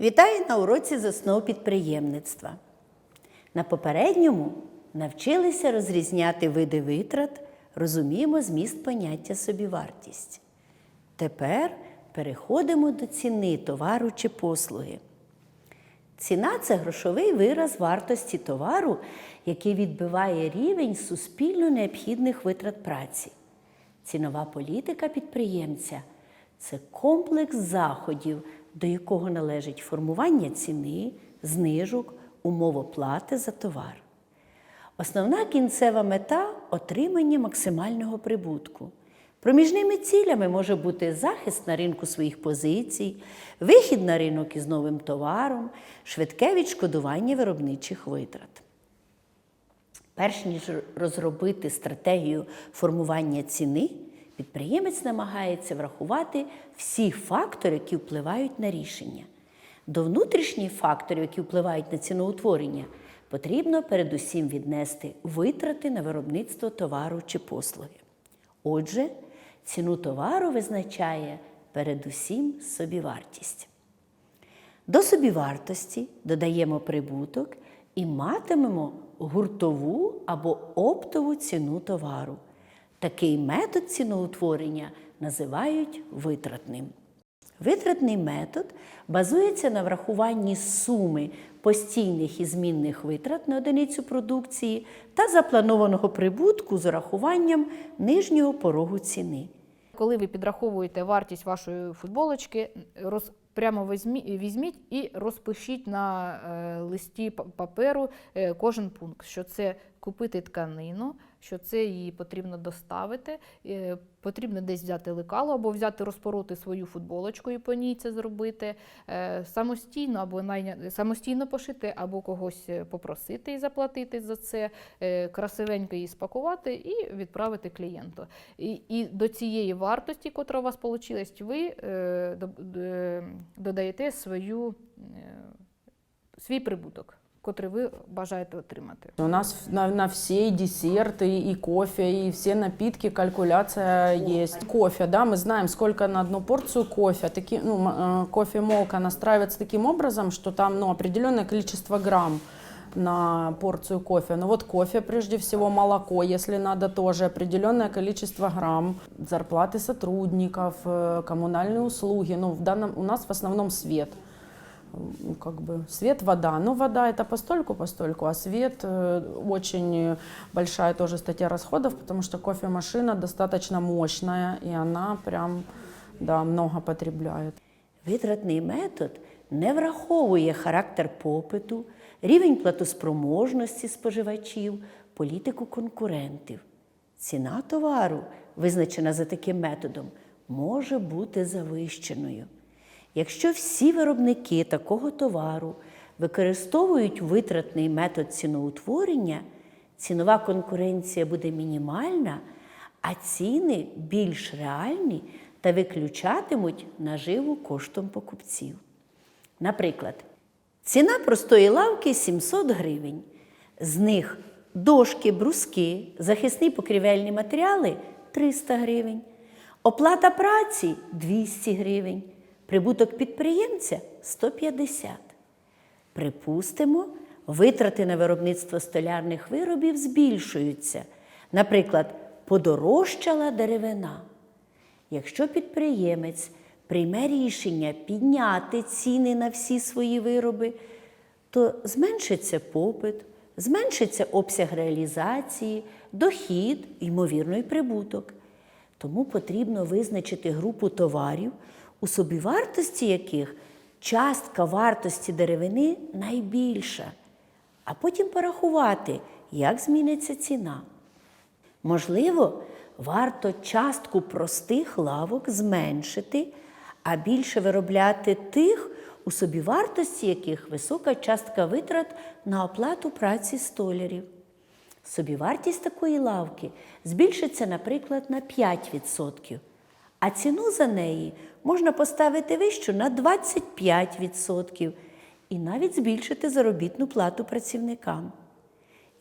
Вітаю на уроці з основ підприємництва. На попередньому навчилися розрізняти види витрат, розуміємо зміст поняття собівартість. Тепер переходимо до ціни товару чи послуги. Ціна це грошовий вираз вартості товару, який відбиває рівень суспільно необхідних витрат праці. Цінова політика підприємця це комплекс заходів, до якого належить формування ціни, знижок, умов оплати за товар. Основна кінцева мета отримання максимального прибутку. Проміжними цілями може бути захист на ринку своїх позицій, вихід на ринок із новим товаром, швидке відшкодування виробничих витрат. Перш ніж розробити стратегію формування ціни, підприємець намагається врахувати всі фактори, які впливають на рішення. До внутрішніх факторів, які впливають на ціноутворення, потрібно передусім віднести витрати на виробництво товару чи послуги. Отже, ціну товару визначає передусім собівартість. До собівартості додаємо прибуток і матимемо гуртову або оптову ціну товару. Такий метод ціноутворення називають витратним. Витратний метод базується на врахуванні суми постійних і змінних витрат на одиницю продукції та запланованого прибутку з урахуванням нижнього порогу ціни. Коли ви підраховуєте вартість вашої футболочки, роз, прямо візьмі- візьміть і розпишіть на е, листі паперу е, кожен пункт, що це купити тканину, що це її потрібно доставити, е, потрібно десь взяти лекало або взяти розпороти свою футболочку і по ній це зробити, е, самостійно або найня... самостійно пошити, або когось е, попросити і заплатити за це, красивенько її спакувати і відправити клієнту. І, і до цієї вартості, котра у вас вийшла, ви до- додаєте свою, свій прибуток, котрий ви бажаєте отримати. У нас на, на все и десерты, и кофе, и все напитки калькуляция есть. Кофе, да, мы знаем, сколько на одну порцию кофе. Таки, ну, м- э, кофемолка настраивается таким образом, что там ну, определенное количество грамм на порцию кофе. Ну вот кофе, прежде всего, молоко, если надо, тоже определенное количество грамм. Зарплаты сотрудников, э, коммунальные услуги. Ну, в данном, у нас в основном свет ну, как бы свет, вода. Ну, вода это постольку, постольку, а свет э, очень большая тоже статья расходов, потому что кофемашина достаточно мощная, и она прям, да, много потребляет. Витратний метод не враховує характер попиту, рівень платоспроможності споживачів, політику конкурентів. Ціна товару, визначена за таким методом, може бути завищеною. Якщо всі виробники такого товару використовують витратний метод ціноутворення, цінова конкуренція буде мінімальна, а ціни більш реальні та виключатимуть наживу коштом покупців. Наприклад, ціна простої лавки 700 гривень. З них дошки, бруски, захисні покрівельні матеріали 300 гривень, оплата праці 200 гривень, прибуток підприємця 150. Припустимо, витрати на виробництво столярних виробів збільшуються. Наприклад, подорожчала деревина. Якщо підприємець прийме рішення підняти ціни на всі свої вироби, то зменшиться попит, зменшиться обсяг реалізації, дохід, ймовірно, і прибуток. Тому потрібно визначити групу товарів, у собівартості яких частка вартості деревини найбільша, а потім порахувати, як зміниться ціна. Можливо, варто частку простих лавок зменшити, а більше виробляти тих, у собівартості яких висока частка витрат на оплату праці столярів. Собівартість такої лавки збільшиться, наприклад, на 5%, а ціну за неї можна поставити вищу на 25% і навіть збільшити заробітну плату працівникам.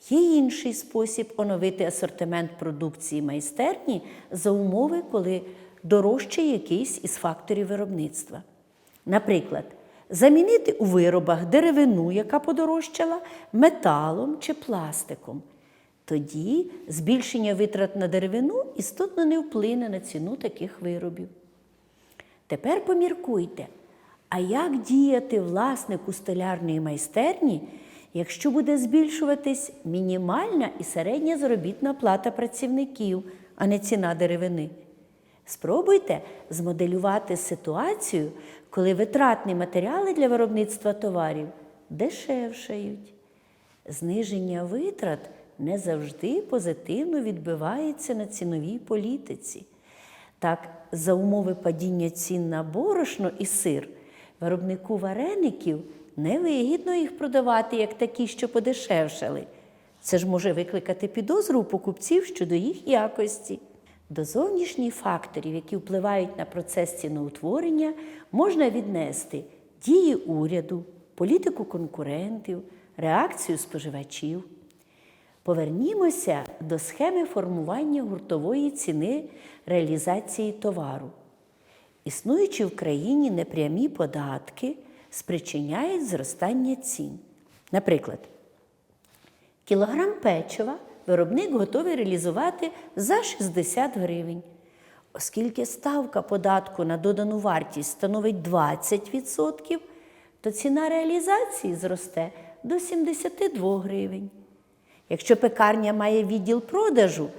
Є інший спосіб оновити асортимент продукції майстерні за умови, коли дорожче якийсь із факторів виробництва. Наприклад, замінити у виробах деревину, яка подорожчала, металом чи пластиком. Тоді збільшення витрат на деревину істотно не вплине на ціну таких виробів. Тепер поміркуйте, а як діяти власнику столярної майстерні, якщо буде збільшуватись мінімальна і середня заробітна плата працівників, а не ціна деревини? Спробуйте змоделювати ситуацію, коли витратні матеріали для виробництва товарів дешевшають. Зниження витрат не завжди позитивно відбивається на ціновій політиці. Так, за умови падіння цін на борошно і сир, виробнику вареників невигідно їх продавати як такі, що подешевшали. Це ж може викликати підозру у покупців щодо їх якості. До зовнішніх факторів, які впливають на процес ціноутворення, можна віднести дії уряду, політику конкурентів, реакцію споживачів. Повернімося до схеми формування гуртової ціни реалізації товару. Існуючі в країні непрямі податки спричиняють зростання цін. Наприклад, кілограм печива виробник готовий реалізувати за 60 гривень. Оскільки ставка податку на додану вартість становить 20%, то ціна реалізації зросте до 72 гривень. Якщо пекарня має відділ продажу,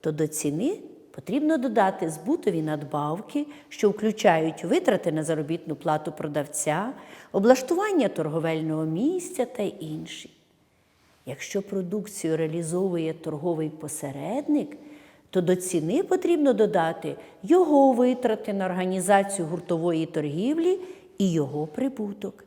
то до ціни потрібно додати збутові надбавки, що включають витрати на заробітну плату продавця, облаштування торговельного місця та інші. Якщо продукцію реалізовує торговий посередник, то до ціни потрібно додати його витрати на організацію гуртової торгівлі і його прибуток.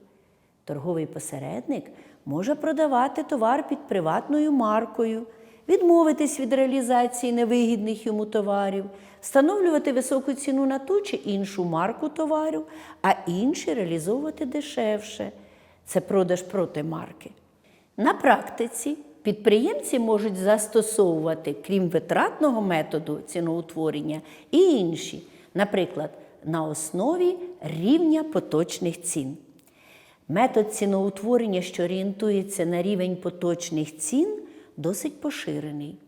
Торговий посередник може продавати товар під приватною маркою, відмовитись від реалізації невигідних йому товарів, встановлювати високу ціну на ту чи іншу марку товарів, а інші реалізовувати дешевше. Це продаж проти марки. На практиці підприємці можуть застосовувати, крім витратного методу ціноутворення, і інші, наприклад, на основі рівня поточних цін. Метод ціноутворення, що орієнтується на рівень поточних цін, досить поширений.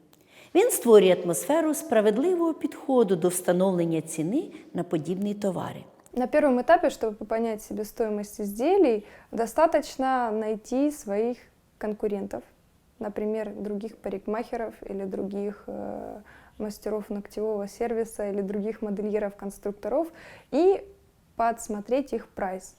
Він створює атмосферу справедливого підходу до встановлення ціни на подібні товари. На первом этапе, чтобы понять себестоимость изделий, достаточно найти своих конкурентов, например, других парикмахеров или других э, мастеров ногтевого сервиса или других модельеров-конструкторов и подсмотреть их прайс.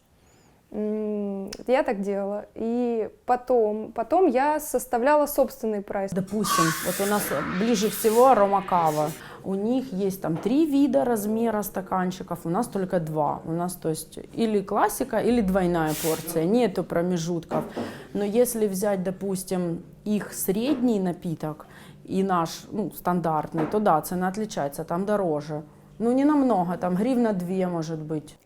М, Я так делала. И потом, потом я составляла собственный прайс. Допустим, вот у нас ближе всего аромакава. У них есть там три вида размера стаканчиков, у нас только два. У нас, то есть, или классика, или двойная порция, нету промежутков. Но если взять, допустим, их средний напиток и наш, ну, стандартный, то да, цена отличается, там дороже. Ну, не намного, там гривна две, может быть.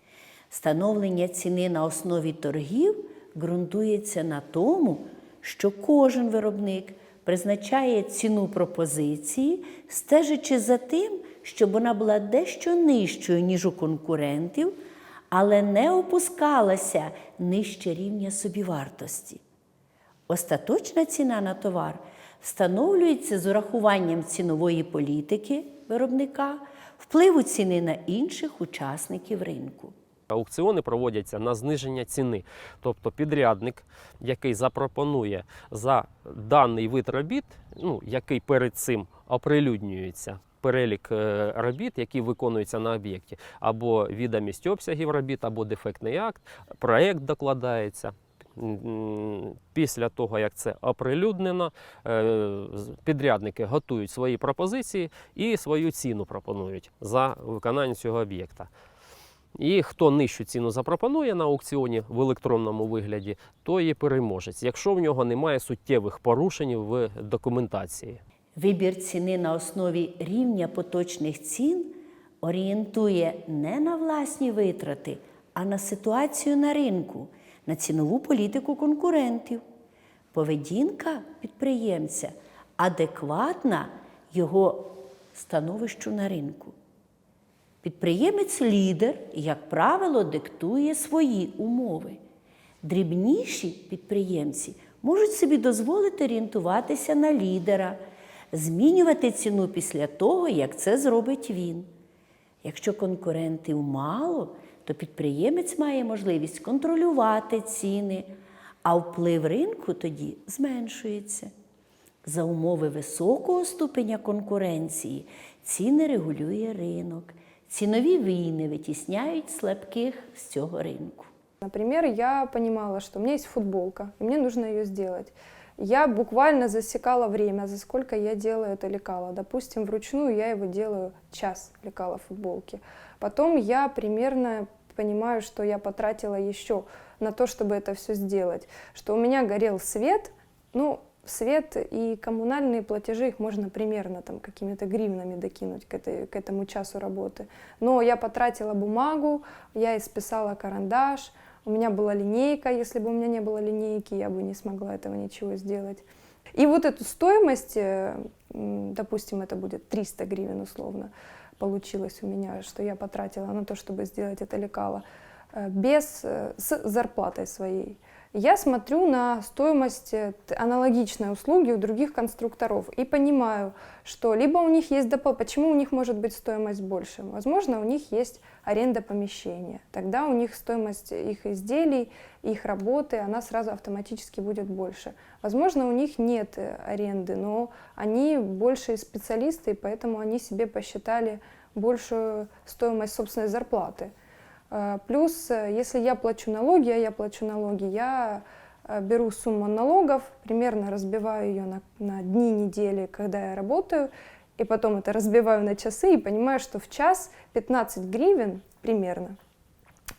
Встановлення ціни на основі торгів ґрунтується на тому, що кожен виробник призначає ціну пропозиції, стежачи за тим, щоб вона була дещо нижчою, ніж у конкурентів, але не опускалася нижче рівня собівартості. Остаточна ціна на товар встановлюється з урахуванням цінової політики виробника, впливу ціни на інших учасників ринку. Аукціони проводяться на зниження ціни. Тобто підрядник, який запропонує за даний вид робіт, ну, який перед цим оприлюднюється. Перелік е, робіт, які виконуються на об'єкті, або відомість обсягів робіт, або дефектний акт, проєкт докладається. Після того, як це оприлюднено, е, підрядники готують свої пропозиції і свою ціну пропонують за виконання цього об'єкта. І хто нижчу ціну запропонує на аукціоні в електронному вигляді, то є переможець, якщо в нього немає суттєвих порушень в документації. Вибір ціни на основі рівня поточних цін орієнтує не на власні витрати, а на ситуацію на ринку, на цінову політику конкурентів. Поведінка підприємця адекватна його становищу на ринку. Підприємець лідер, як правило, диктує свої умови. Дрібніші підприємці можуть собі дозволити орієнтуватися на лідера, змінювати ціну після того, як це зробить він. Якщо конкурентів мало, то підприємець має можливість контролювати ціни, а вплив ринку тоді зменшується. За умови високого ступеня конкуренції ціни регулює ринок. Цінові війни витісняють слабких з цього ринку. Например, я понимала, что у меня есть футболка, и мне нужно ее сделать. Я буквально засекала время, за сколько я делаю это лекало. Допустим, вручную я его делаю час лекала футболки. Потом я примерно понимаю, что я потратила еще на то, чтобы это все сделать. Что у меня горел свет, ну, свет и коммунальные платежи, их можно примерно там какими-то гривнами докинуть к, этой, к этому часу работы. Но я потратила бумагу, я исписала карандаш, у меня была линейка, если бы у меня не было линейки, я бы не смогла этого ничего сделать. И вот эту стоимость, э, допустим, это будет 300 гривен условно, получилось у меня, что я потратила на то, чтобы сделать это лекало, э, без, э, с зарплатой своей. Я смотрю на стоимость э, аналогичной услуги у других конструкторов и понимаю, что либо у них есть допол... Почему у них может быть стоимость больше? Возможно, у них есть аренда помещения. Тогда у них стоимость их изделий, их работы, она сразу автоматически будет больше. Возможно, у них нет э, аренды, но они большие специалисты, и поэтому они себе посчитали большую стоимость собственной зарплаты. Э, Плюс, э, если я плачу налоги, а я плачу налоги, я э, беру сумму налогов, примерно разбиваю ее на, на дни недели, когда я работаю, и потом это разбиваю на часы и понимаю, что в час 15 гривен примерно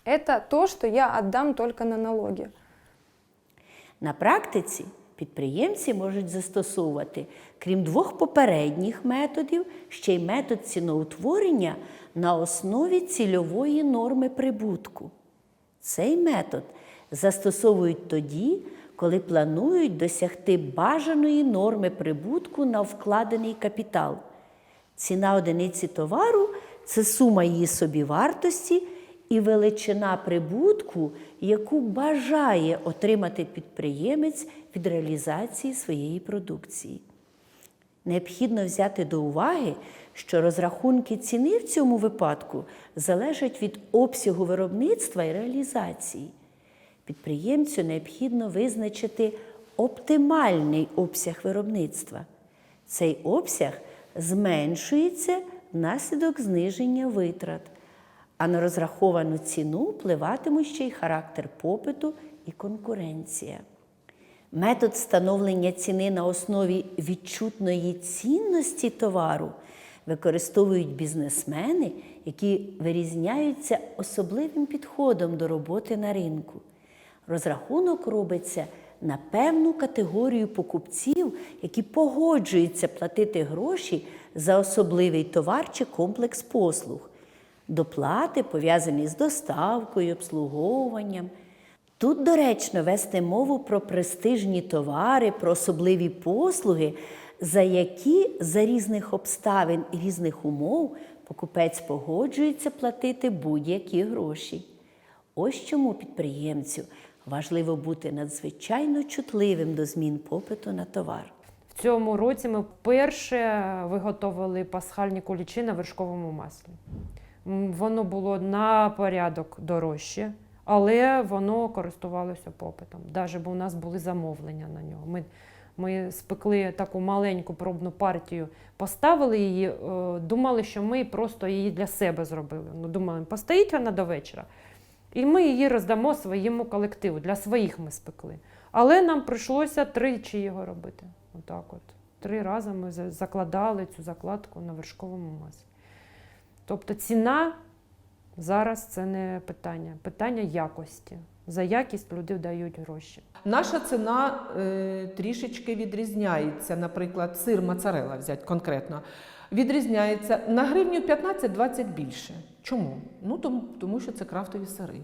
это то, что я отдам только на налоги. На практиці підприємці можуть застосовувати, крім двох попередніх методів, ще й метод ціноутворення на основі цільової норми прибутку. Цей метод застосовують тоді, коли планують досягти бажаної норми прибутку на вкладений капітал. Ціна одиниці товару це сума її собівартості і величина прибутку, яку бажає отримати підприємець від реалізації своєї продукції. Необхідно взяти до уваги, що розрахунки ціни в цьому випадку залежать від обсягу виробництва і реалізації. Підприємцю необхідно визначити оптимальний обсяг виробництва. Цей обсяг зменшується внаслідок зниження витрат, а на розраховану ціну впливатимуть ще й характер попиту і конкуренція. Метод встановлення ціни на основі відчутної цінності товару використовують бізнесмени, які вирізняються особливим підходом до роботи на ринку. Розрахунок робиться на певну категорію покупців, які погоджуються платити гроші за особливий товар чи комплекс послуг. Доплати пов'язані з доставкою, обслуговуванням. Тут доречно вести мову про престижні товари, про особливі послуги, за які за різних обставин і різних умов покупець погоджується платити будь-які гроші. Ось чому підприємцю важливо бути надзвичайно чутливим до змін попиту на товар. В цьому році ми вперше виготовили пасхальні кулічі на вершковому маслі. Воно було на порядок дорожче, але воно користувалося попитом. Навіть бо у нас були замовлення на нього. Ми, ми спекли таку маленьку пробну партію, поставили її, е, думали, що ми просто її для себе зробили. Ну, думали, постоїть вона до вечора. І ми її роздамо своєму колективу. Для своїх ми спекли. Але нам прийшлося тричі його робити. Отак от. Три рази ми закладали цю закладку на вершковому маслі. Тобто ціна зараз це не питання, питання якості. За якість люди дають гроші. Наша ціна е, трішечки відрізняється. Наприклад, сир моцарелла взяти конкретно. Відрізняється на гривню 15-20 більше. Чому? Ну, тому, тому що це крафтові сири.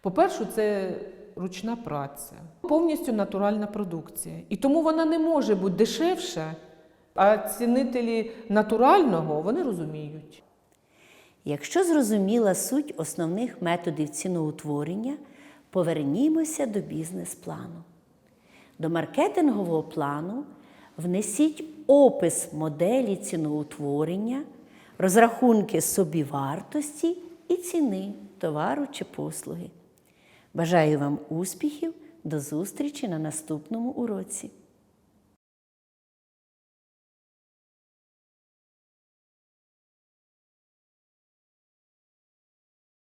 По-перше, це ручна праця, повністю натуральна продукція. І тому вона не може бути дешевша, а цінителі натурального вони розуміють. Якщо зрозуміла суть основних методів ціноутворення, Повернімося до бізнес-плану. До маркетингового плану внесіть опис моделі ціноутворення, розрахунки собівартості і ціни товару чи послуги. Бажаю вам успіхів! До зустрічі на наступному уроці!